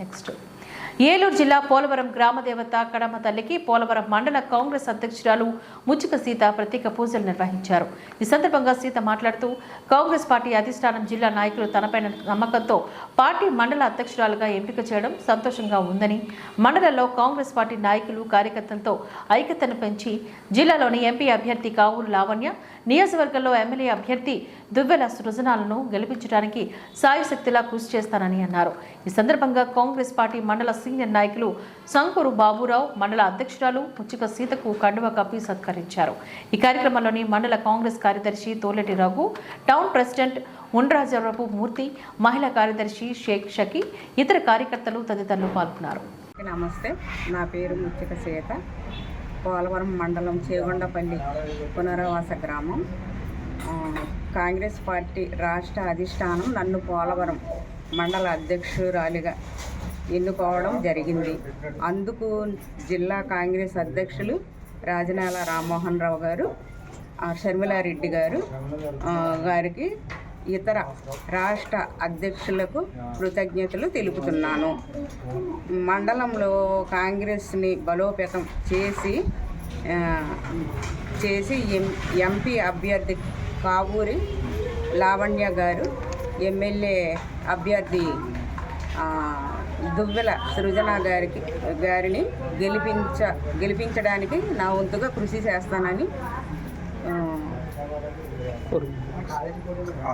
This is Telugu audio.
నెక్స్ట్ ఏలూరు జిల్లా పోలవరం గ్రామదేవత కడమ తల్లికి పోలవరం మండల కాంగ్రెస్ అధ్యక్షురాలు ముచ్చుక సీత ప్రత్యేక పూజలు నిర్వహించారు. ఈ సందర్భంగా సీత మాట్లాడుతూ కాంగ్రెస్ పార్టీ అధిష్టానం జిల్లా నాయకులు తనపైన నమ్మకంతో పార్టీ మండల అధ్యక్షురాలుగా ఎంపిక చేయడం సంతోషంగా ఉందని మండలంలో కాంగ్రెస్ పార్టీ నాయకులు కార్యకర్తలతో ఐక్యతను పెంచి జిల్లాలోని ఎంపీ అభ్యర్థి కావూరు లావణ్య నియోజకవర్గంలో ఎమ్మెల్యే అభ్యర్థి దువ్వెల సృజనాలను గెలిపించడానికి సాయశక్తిలా కృషి చేస్తానని అన్నారు. ఈ సందర్భంగా కాంగ్రెస్ పార్టీ మండల సీనియర్ నాయకులు సంకూరు బాబురావు మండల అధ్యక్షురాలు పుచ్చిక సీతకు కండువ కప్పి సత్కరించారు. ఈ కార్యక్రమంలోని మండల కాంగ్రెస్ కార్యదర్శి తోలెటి రఘు టౌన్ ప్రెసిడెంట్ ఉండ్రాజరపు మూర్తి మహిళా కార్యదర్శి షేక్ షకీ ఇతర కార్యకర్తలు తదితరులు పాల్గొన్నారు. నమస్తే నా పేరు ముచ్చిక సీత పోలవరం మండలం చేగొండపల్లి పునరావాస గ్రామం. కాంగ్రెస్ పార్టీ రాష్ట్ర అధిష్టానం నన్ను పోలవరం మండల అధ్యక్షురాలిగా ఎన్నుకోవడం జరిగింది. అందుకు జిల్లా కాంగ్రెస్ అధ్యక్షులు రాజనాల రామ్మోహన్ రావు గారు షర్మిలారెడ్డి గారు గారికి ఇతర రాష్ట్ర అధ్యక్షులకు కృతజ్ఞతలు తెలుపుతున్నాను. మండలంలో కాంగ్రెస్ని బలోపేతం చేసి చేసి ఎం ఎంపీ అభ్యర్థి కావూరి లావణ్య గారు ఎమ్మెల్యే అభ్యర్థి దువ్వెల సృజన గారికి గారిని గెలిపించ గెలిపించడానికి నా వంతుగా కృషి చేస్తానని